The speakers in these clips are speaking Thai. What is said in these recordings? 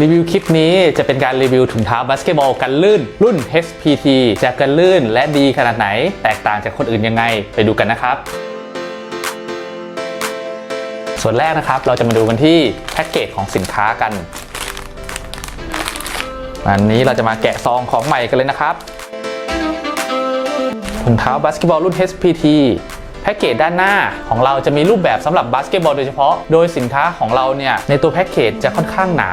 รีวิวคลิปนี้จะเป็นการรีวิวถุงเท้าบาสเกตบอลกันลื่น รุ่น HPT จะกันลื่นและดีขนาดไหน แตกต่างจากคนอื่นยังไงไปดูกันนะครับ ส่วนแรกนะครับเราจะมาดูกันที่แพ็กเกจของสินค้ากันวันนี้เราจะมาแกะซองของใหม่กันเลยนะครับถุงเท้าบาสเกตบอลรุ่น HPT แพ็กเกจด้านหน้าของเราจะมีรูปแบบสำหรับบาสเกตบอลโดยเฉพาะ โดยสินค้าของเราเนี่ยในตัวแพ็กเกจจะค่อนข้างหนา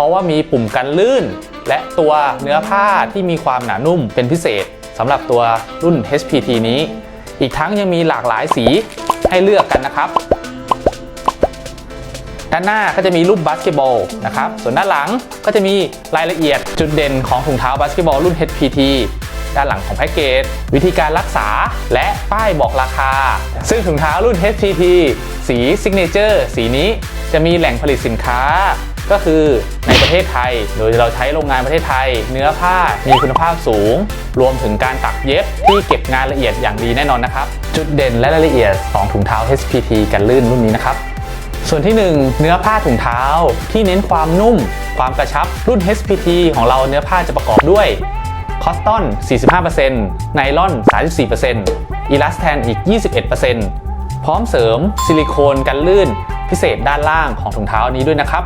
ราะว่ามีปุ่มกันลื่น และตัวเนื้อผ้าที่มีความหนานุ่มเป็นพิเศษสำหรับตัวรุ่น HPT นี้ อีกทั้งยังมีหลากหลายสีให้เลือกกันนะครับ ด้านหน้าก็จะมีรูปบาสเกตบอลนะครับ ส่วนด้านหลังก็จะมีรายละเอียดจุดเด่นของถุงเท้าบาสเกตบอลรุ่น HPT ด้านหลังของแพ็กเกจ วิธีการรักษาและป้ายบอกราคา ซึ่งถุงเท้ารุ่น HPT สี Signature สีนี้จะมีแหล่งผลิตสินค้า ก็คือในประเทศไทย โดยเราใช้โรงงานประเทศไทย เนื้อผ้ามีคุณภาพสูง รวมถึงการตักเย็บที่เก็บงานละเอียดอย่างดีแน่นอนนะครับ จุดเด่นและรายละเอียดของถุงเท้า HPT กันลื่นรุ่นนี้นะครับส่วนที่ 1 เนื้อผ้าถุงเท้าที่เน้นความนุ่ม ความกระชับรุ่น HPT ของเราเนื้อผ้าจะประกอบด้วยคอสตอน 45%ไนลอน 34%อีลาสแทนอีก 21%พร้อมเสริมซิลิโคนกันลื่นพิเศษด้านล่างของถุงเท้านี้ด้วยนะครับ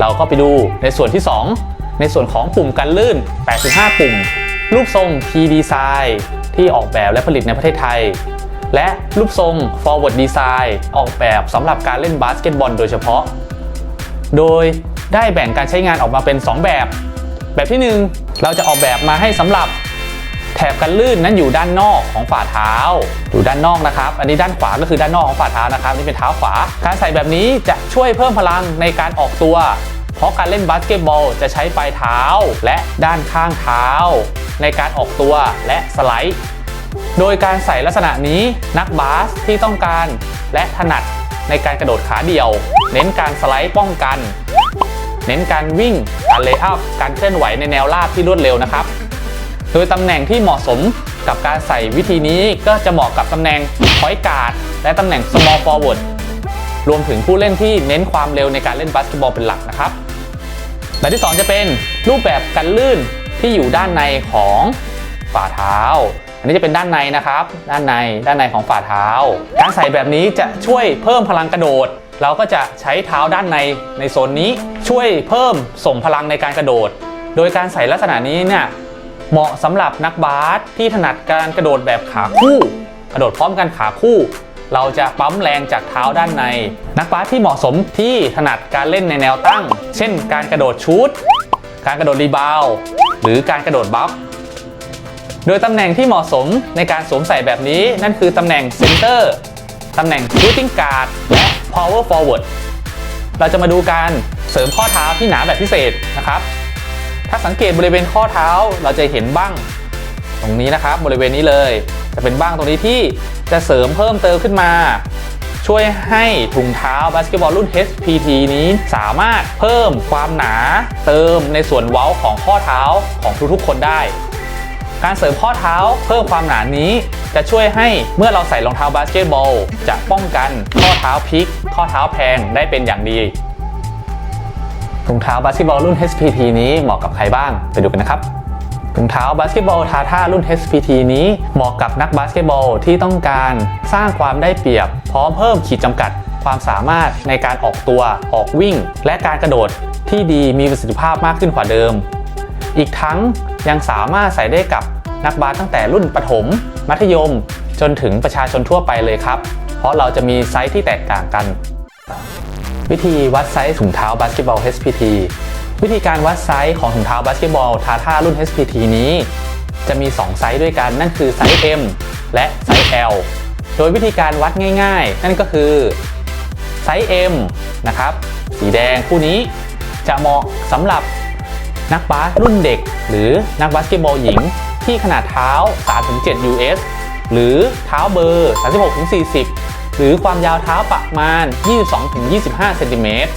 เราก็ไปดูในส่วนที่ 2 ในส่วนของปุ่มกันลื่น 85 ปุ่ม รูปทรง P- Design ที่ออกแบบและผลิตในประเทศไทย และรูปทรง Forward Design ออกแบบสำหรับการเล่นบาสเกตบอลโดยเฉพาะ โดยได้แบ่งการใช้งานออกมาเป็น 2 แบบ แบบที่ 1 เราจะออกแบบมาให้สำหรับ แถบกันลื่นนั้นอยู่ด้านนอกของฝ่าเท้าอยู่ด้านนอกนะครับ อันนี้ด้านขวาก็คือด้านนอกของฝ่าเท้านะครับนี่เป็นเท้าขวา การใส่แบบนี้จะช่วยเพิ่มพลังในการออกตัว เพราะการเล่นบาสเกตบอลจะใช้ปลายเท้าและด้านข้างเท้า ในการออกตัวและสไลด์ โดยการใส่ลักษณะนี้นักบาสที่ต้องการและถนัดในการกระโดดขาเดี่ยว เน้นการสไลด์ป้องกัน เน้นการวิ่งการเลย์อัพการเคลื่อนไหวในแนวราบที่รวดเร็วนะครับ โดยตำแหน่งที่เหมาะสมกับการใส่วิธีนี้ก็จะเหมาะกับตำแหน่ง point guard และตำแหน่ง small forward รวมถึงผู้เล่นที่เน้นความเร็วในการเล่นบาสเกตบอลเป็นหลักนะครับแบบที่ 2 จะเป็นรูปแบบกันลื่นที่อยู่ด้านในของฝ่าเท้า อันนี้จะเป็นด้านในนะครับ ด้านในด้านในของฝ่าเท้า การใส่แบบนี้จะช่วยเพิ่มพลังกระโดด เราก็จะใช้เท้าด้านในในโซนนี้ช่วยเพิ่มส่งพลังในการกระโดด โดยการใส่ลักษณะนี้เนี่ย เหมาะสำหรับนักบาสที่ถนัดการกระโดดแบบขาคู่ กระโดดพร้อมกันขาคู่ เราจะปั๊มแรงจากเท้าด้านใน นักบาสที่เหมาะสมที่ถนัดการเล่นในแนวตั้ง เช่น การกระโดดชูตการกระโดดรีบาวหรือการกระโดดบัฟโดยตำแหน่งที่เหมาะสมในการสวมใส่แบบนี้นั่นคือตำแหน่งเซนเตอร์ตำแหน่ง shooting guard และ power forward เราจะมาดูการเสริมข้อเท้าที่หนาแบบพิเศษนะครับ ถ้าสังเกตบริเวณข้อเท้าเราจะเห็นบ้าง ตรงนี้นะครับบริเวณนี้เลย จะเป็นบ้างตรงนี้ที่จะเสริมเพิ่มเติมขึ้นมา ช่วยให้ถุงเท้าบาสเกตบอลรุ่น HPT นี้สามารถเพิ่มความหนาเติมในส่วนเว้าของข้อเท้าของทุกๆคนได้ การเสริมข้อเท้าเพิ่มความหนานี้จะช่วยให้เมื่อเราใส่รองเท้าบาสเกตบอลจะป้องกันข้อเท้าพลิก ข้อเท้าแพงได้เป็นอย่างดี ถุงเท้าบาสเกตบอลรุ่น HPT นี้เหมาะกับใครบ้างไปดูกันนะครับถุงเท้าบาสเกตบอลทาท่ารุ่น HPT นี้เหมาะกับนักบาสเกตบอลที่ต้องการสร้างความได้เปรียบ พร้อมเพิ่มขีดจำกัด ความสามารถในการออกตัวออกวิ่ง และการกระโดดที่ดีมีประสิทธิภาพมากขึ้นกว่าเดิม อีกทั้งยังสามารถใส่ได้กับนักบาสตั้งแต่รุ่นประถม มัธยม จนถึงประชาชนทั่วไปเลยครับ เพราะเราจะมีไซส์ที่แตกต่างกัน วิธีวัดไซส์ถุงเท้าบาสเกตบอล HPT วิธีการวัดไซส์ของถุงเท้าบาสเกตบอลทาท่ารุ่น HPT นี้ จะมี 2 ไซส์ด้วยกันนั่นคือไซส์ M และไซส์ L โดยวิธีการวัดง่าย ๆ นั่นก็คือไซส์ M นะครับสีแดงคู่นี้จะเหมาะสำหรับนักบาสรุ่นเด็ก หรือนักบาสเกตบอลหญิง ที่ขนาดเท้า 3-7 US หรือเท้าเบอร์ 36-40 หรือความยาวเท้าประมาณ 22-25 เซนติเมตร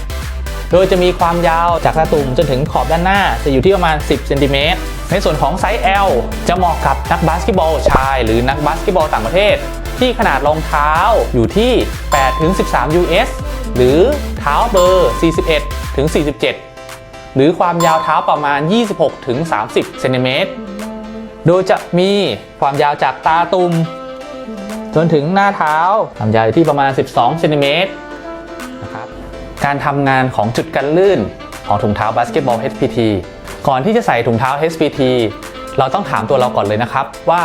โดยจะมีความยาวจากตาตุ่มจนถึงขอบด้านหน้าจะอยู่ที่ประมาณ 10 เซนติเมตร ในส่วนของไซส์ L จะเหมาะกับนักบาสเกตบอลชาย หรือนักบาสเกตบอลต่างประเทศ ที่ขนาดรองเท้าอยู่ที่ 8-13 US หรือเท้าเบอร์ 41-47 หรือความยาวเท้าประมาณ 26-30 เซนติเมตร โดยจะมีความยาวจากตาตุ่ม จนถึงหน้าเท้าความยาวอยู่ที่ประมาณ 12เซนติเมตรนะครับการทำงานของจุดกันลื่นของถุงเท้าบาสเกตบอล HPT ก่อนที่จะใส่ถุงเท้า HPT เราต้องถามตัวเราก่อนเลยนะครับ ว่า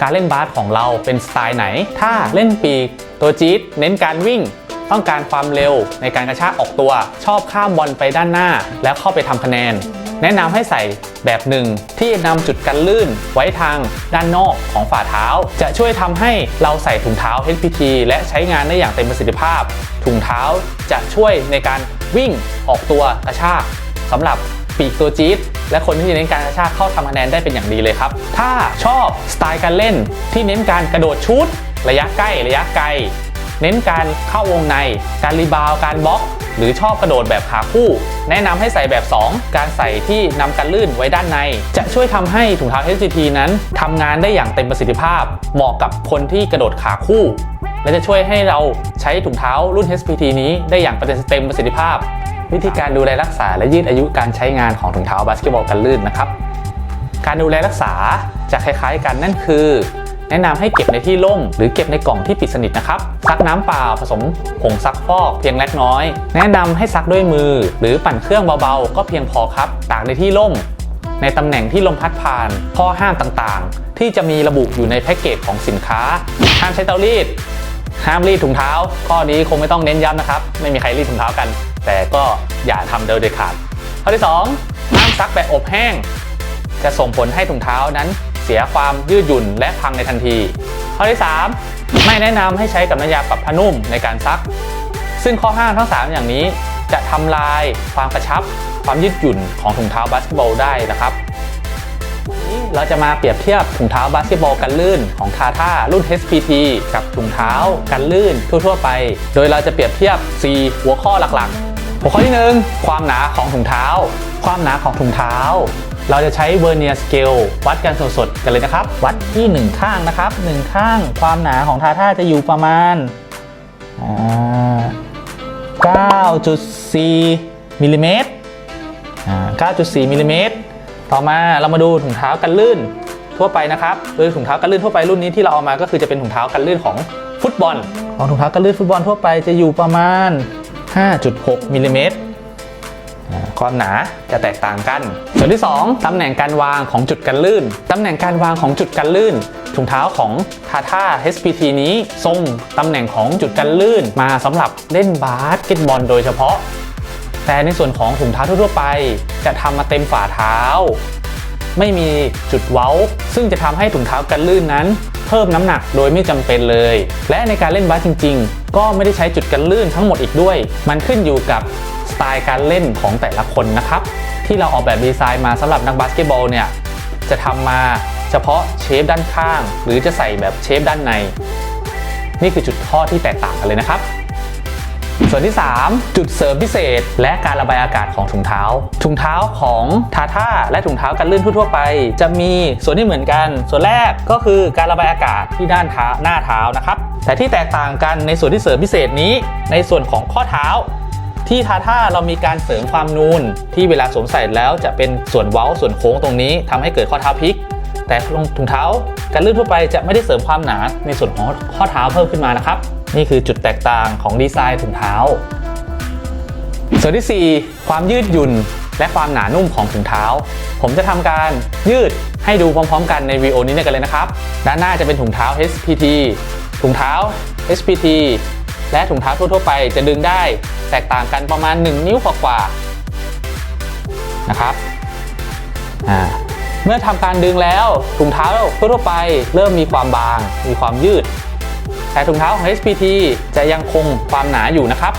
การเล่นบาสของเราเป็นสไตล์ไหน ถ้าเล่นปีกตัวจี๊ดเน้นการวิ่ง ต้องการความเร็วในการกระชากออกตัว ชอบข้ามบอลไปด้านหน้า แล้วเข้าไปทำคะแนน แนะนำให้ใส่แบบหนึ่งที่นำจุดกันลื่นไว้ทางด้านนอกของฝ่าเท้า จะช่วยทำให้เราใส่ถุงเท้า HPT และใช้งานได้อย่างเต็มประสิทธิภาพ ถุงเท้าจะช่วยในการวิ่งออกตัวกระชากสำหรับปีกตัวจี๊ดและคนที่เน้นการกระชากเข้าทำคะแนนได้เป็นอย่างดีเลยครับ ถ้าชอบสไตล์การเล่นที่เน้นการกระโดดชุด ระยะใกล้ระยะไกล เน้นการเข้าวงใน การรีบาวการบล็อก หรือชอบกระโดดแบบขาคู่ แนะนำให้ใส่แบบ 2 การใส่ที่นำกันลื่นไว้ด้านใน จะช่วยทำให้ถุงเท้า HCT นั้นทำงานได้อย่างเต็มประสิทธิภาพ เหมาะกับคนที่กระโดดขาคู่ และจะช่วยให้เราใช้ถุงเท้ารุ่น HPT นี้ได้อย่างเต็มประสิทธิภาพ วิธีการดูแลรักษาและยืดอายุการใช้งานของถุงเท้าบาสเกตบอลกันลื่นนะครับการดูแลรักษาจะคล้ายๆกันนั่นคือ แนะนำให้เก็บในที่ร่มหรือเก็บในกล่องที่ปิดสนิทนะครับ ซักน้ำเปล่าผสมผงซักฟอกเพียงเล็กน้อย แนะนำให้ซักด้วยมือ หรือปั่นเครื่องเบาๆ ก็เพียงพอครับ ตากในที่ร่มในตำแหน่งที่ลมพัดผ่าน ข้อห้ามต่างๆ ที่จะมีระบุอยู่ในแพ็กเกจของสินค้า ห้ามใช้เตารีด ห้ามรีดถุงเท้า ข้อนี้คงไม่ต้องเน้นย้ำนะครับ ไม่มีใครรีดถุงเท้ากัน แต่ก็อย่าทำโดยเด็ดขาด ข้อที่ 2 ห้ามซักแบบอบแห้ง จะส่งผลให้ถุงเท้านั้น เสียความยืดหยุ่นและพังในทันที ข้อที่ 3 ไม่แนะนำให้ใช้กับน้ำยาปรับผ้านุ่มในการซัก ซึ่งข้อห้ามทั้ง 3 อย่างนี้จะทำลายความกระชับ ความยืดหยุ่นของถุงเท้าบาสเกตบอลได้นะครับเราจะมาเปรียบเทียบถุงเท้าบาสเกตบอลกันลื่นของทาท่ารุ่น HPT กับถุงเท้ากันลื่นทั่ว ๆ ไป โดยเราจะเปรียบเทียบ 4 หัวข้อหลักๆ หัวข้อที่ 1 ความหนาของถุงเท้า ความหนาของถุงเท้า เราจะใช้เวอร์เนียสเกลวัดกันสดๆกันเลยนะครับ วัดที่ 1 ข้างนะครับ 1 ข้างความหนาของทาท่าจะอยู่ประมาณอ่า9.4มิลลิเมตรอ่า9.4มิลลิเมตรต่อมาเรามาดูถุงเท้ากันลื่นทั่วไปนะครับโดยถุงเท้ากันลื่นทั่วไปรุ่นนี้ที่เราเอามาก็คือจะเป็นถุงเท้ากันลื่นของฟุตบอล ของถุงเท้ากันลื่นฟุตบอลทั่วไปจะอยู่ประมาณ 5.6มิลลิเมตร ความหนาจะแตกต่างกัน ส่วนที่ 2 ตำแหน่งการวางของจุดกันลื่น ตำแหน่งการวางของจุดกันลื่น ถุงเท้าของ Tata HPT นี้ทรงตำแหน่งของจุดกันลื่น มาสำหรับเล่นบาสเกตบอลโดยเฉพาะ แต่ในส่วนของถุงเท้าทั่วไป จะทำมาเต็มฝ่าเท้า ไม่มีจุดเว้า ซึ่งจะทำให้ถุงเท้ากันลื่นนั้นเพิ่มน้ำหนักโดยไม่จำเป็นเลย และในการเล่นบาสจริง ๆ ก็ไม่ได้ใช้จุดกันลื่นทั้งหมดอีกด้วย มันขึ้นอยู่กับ สไตล์การเล่นของแต่ละคนนะครับ ที่เราออกแบบดีไซน์มาสำหรับนักบาสเกตบอลเนี่ยจะทำมาเฉพาะเชฟด้านข้าง หรือจะใส่แบบเชฟด้านใน นี่คือจุดข้อที่แตกต่างกันเลยนะครับส่วนที่ 3 จุดเสริมพิเศษ และการระบายอากาศของถุงเท้า ถุงเท้าของทาท่าและถุงเท้ากันลื่นทั่วไป จะมีส่วนที่เหมือนกัน ส่วนแรกก็คือการระบายอากาศที่ด้านเท้าหน้าเท้านะครับ แต่ที่แตกต่างกันในส่วนที่เสริมพิเศษนี้ ในส่วนของข้อเท้า ที่ทาท่าเรามีการเสริมความนูนที่เวลาสวมใส่แล้วจะเป็นส่วนเว้าส่วนโค้งตรงนี้ทำให้เกิดข้อเท้าพลิก แต่รองถุงเท้ากันลื่นทั่วไปจะไม่ได้เสริมความหนาในส่วนของข้อเท้าเพิ่มขึ้นมานะครับ นี่คือจุดแตกต่างของดีไซน์ถุงเท้า ส่วนที่ 4 ความยืดหยุ่นและความหนานุ่มของถุงเท้า ผมจะทำการยืดให้ดูพร้อมๆ กันในวีดีโอนี้กันเลยนะครับ ด้านหน้าจะเป็นถุงเท้า HPT ถุงเท้า HPT และถุงเท้าทั่วๆไปจะดึงได้แตกต่างกันประมาณ 1 นิ้วกว่าๆนะครับเมื่อทำการดึงแล้วถุงเท้าทั่วๆไป เริ่มมีความบาง มีความยืด แต่ถุงเท้าของ HPT จะยังคงความหนาอยู่นะครับ